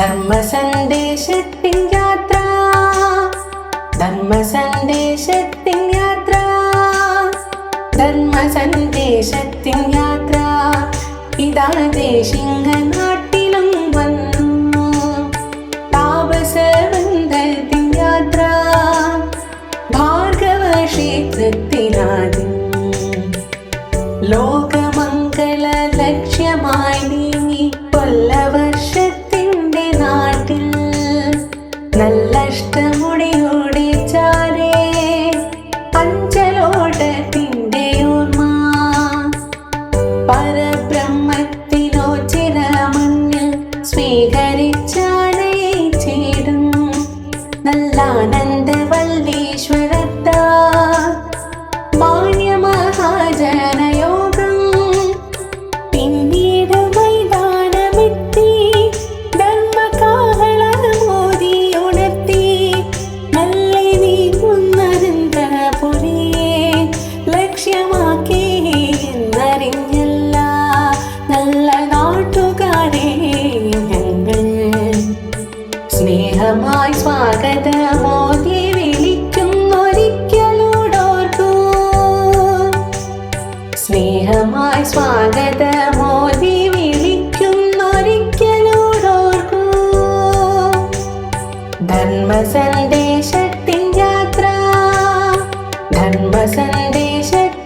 ധർമ്മസന്ദേശത്തിൻ യാത്ര. ധർമ്മസന്ദേശത്തിൻ യാത്ര. ധർമ്മസന്ദേശത്തിൻ യാത്ര. ഇതാ ദേശിംഗ നാട്ടിലും വന്നു. താപസവന്ധത്തിൻ യാത്ര. ഭാർഗവ ക്ഷേത്രത്തിലാദ്യം ലോകമംഗള നല്ലഷ്ടമുടിയോടെ ചാരേ അഞ്ചലോടത്തിന്റെ ഓർമ്മ. പരബ്രഹ്മത്തിനോ ചിരമണ്ണിൽ സ്വീകരിച്ചാനേ ചേരും നല്ല ആനന്ദവല്ലീശ്വരത്താ മാന്യമഹാജനയോഗം സ്വാഗതമായി സ്വാഗതമോതി വിളിക്കുന്നൊരിക്കലൂടോർക്കൂ. സ്നേഹമായി സ്വാഗതമോതി വിളിക്കുന്നൊരിക്കലൂടോർക്കൂ. ധർമ്മ സന്ദേശത്തിൻ യാത്ര ധർമ്മ സന്ദേശത്തിൻ